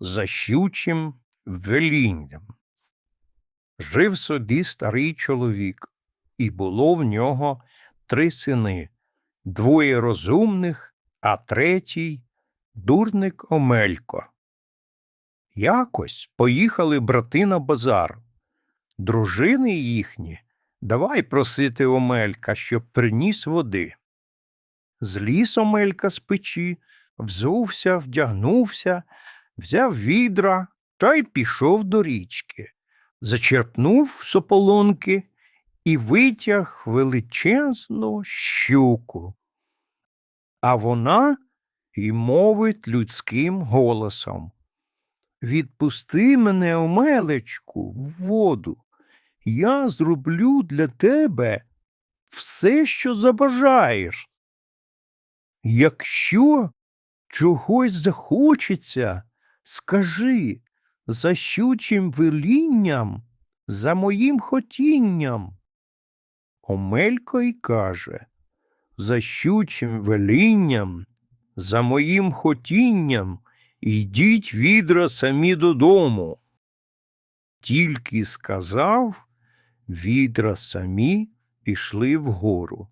за щучим велінням. Жив собі старий чоловік, і було в нього три сини, двоє розумних, а третій дурник Омелько. Якось поїхали брати на базар. Дружини їхні давай просити Омелька, щоб приніс води. Зліз Омелька з печі, взувся, вдягнувся, взяв відра та й пішов до річки, зачерпнув сополонки і витяг величезну щуку. А вона й мовить людським голосом. Відпусти мене, Омелечку, в воду. Я зроблю для тебе все, що забажаєш. Якщо чогось захочеться, скажи за щучим велінням, за моїм хотінням. Омелько й каже за щучим велінням, за моїм хотінням, йдіть відра самі додому. Тільки сказав, відра самі пішли вгору.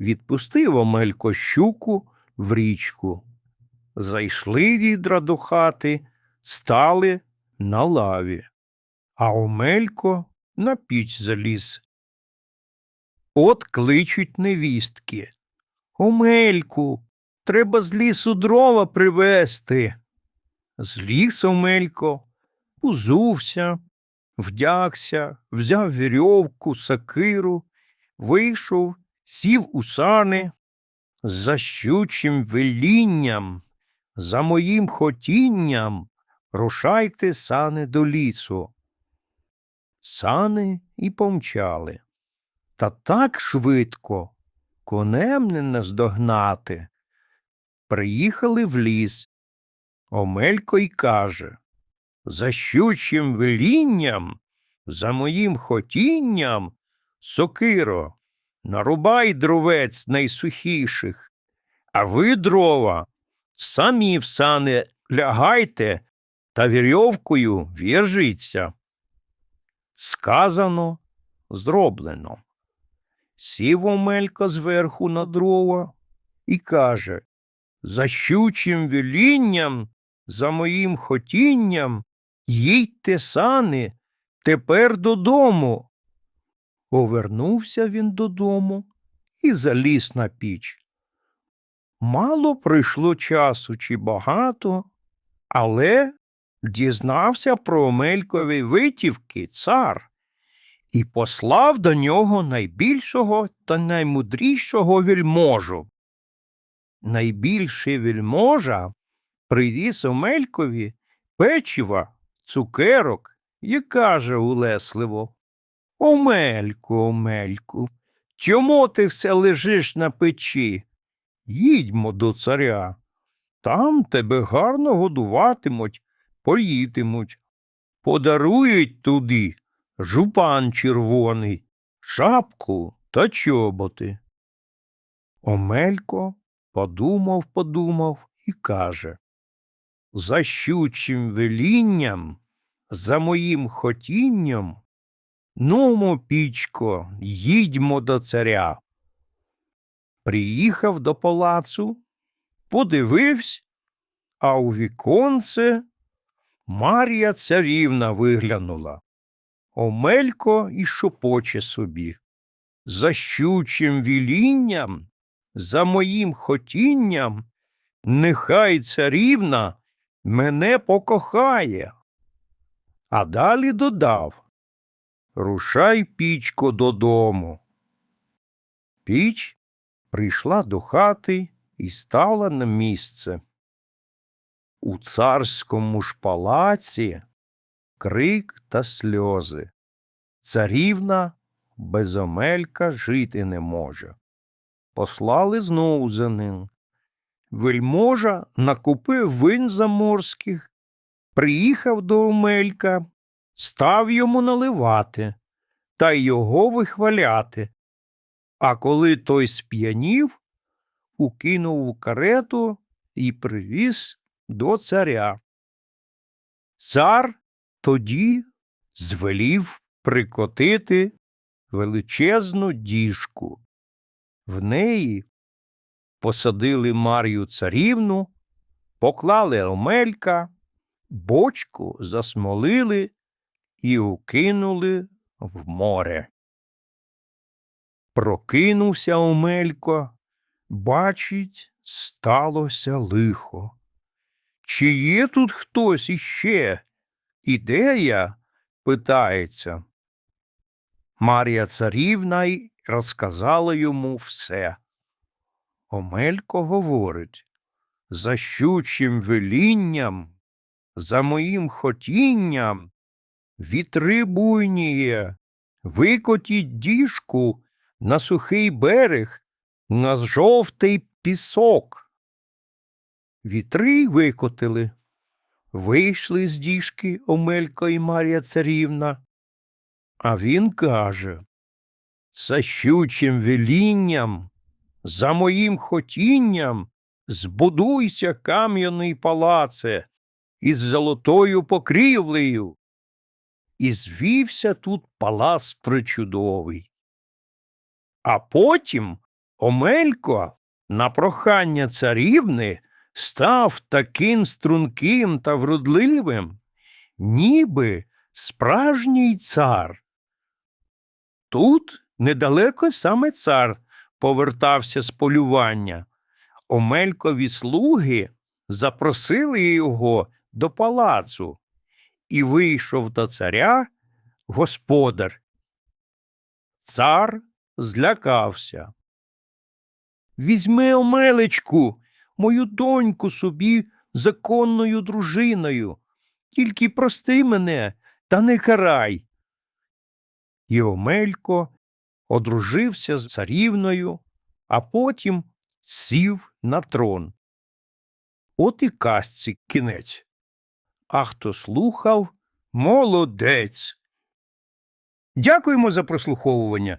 Відпустив Омелько щуку в річку. Зайшли відра до хати, стали на лаві, а Омелько на піч заліз. От кличуть невістки. Омельку, треба з лісу дрова привезти. Зліз Омелько, узувся, вдягся, взяв вірьовку, сакиру, вийшов, сів у сани, за щучим велінням, за моїм хотінням, рушайте сани до лісу. Сани і помчали. Та так швидко конем не наздогнати. Приїхали в ліс. Омелько й каже за щучим велінням, за моїм хотінням, сокиро, нарубай дровець найсухіших, а ви, дрова, самі в сани лягайте та вірьовкою в'яжіться. Сказано, зроблено. Сів Омелько зверху на дрова і каже За щучим велінням, за моїм хотінням, їдьте сани тепер додому. Повернувся він додому і заліз на піч. Мало пройшло часу чи багато, але дізнався про Омелькові витівки цар і послав до нього найбільшого та наймудрішого вельможу. Найбільший вельможа привіз Омелькові печива, цукерок і каже улесливо Омельку, Омельку, чому ти все лежиш на печі? Їдьмо до царя. Там тебе гарно годуватимуть, поїтимуть. Подарують туди жупан червоний, шапку та чоботи. Омелько подумав, подумав і каже За щучим велінням, за моїм хотінням, нумо, пічко, їдьмо до царя. Приїхав до палацу, подивився, а у віконце Мар'я царівна виглянула. Омелько і шопоче собі. За щучим вілінням, за моїм хотінням, нехай царівна мене покохає. А далі додав Рушай, пічко, додому. Піч прийшла до хати і стала на місце. У царському ж палаці крик та сльози. Царівна без Омелька жити не може. Послали знову за ним. Вельможа накупив вин заморських, приїхав до Омелька, став йому наливати та його вихваляти. А коли той сп'янів, укинув у карету і привіз до царя. Цар тоді звелів прикотити величезну діжку. В неї посадили Марію царівну, поклали омелька, бочку засмолили і укинули в море. Прокинувся Омелько, бачить, сталося лихо. Чи є тут хтось іще? І де я? питається. Марія царівна й розказала йому все. Омелько говорить, за щучим велінням, за моїм хотінням, вітри буйніє, викотіть діжку на сухий берег, на жовтий пісок. Вітри викотили. Вийшли з діжки Омелько і Марія царівна. А він каже За щучим велінням, за моїм хотінням, збудуйся кам'яний палаце із золотою покрівлею. І звівся тут палац причудовий. А потім Омелько на прохання царівни став таким струнким та вродливим, ніби справжній цар. Тут недалеко саме цар повертався з полювання. Омелькові слуги запросили його до палацу, і вийшов до царя господар. Цар злякався. Візьми, Омелечку, мою доньку собі законною дружиною. Тільки прости мене та не карай. І Омелько одружився з царівною, а потім сів на трон. От і казці кінець. А хто слухав, молодець. Дякуємо за прослуховування.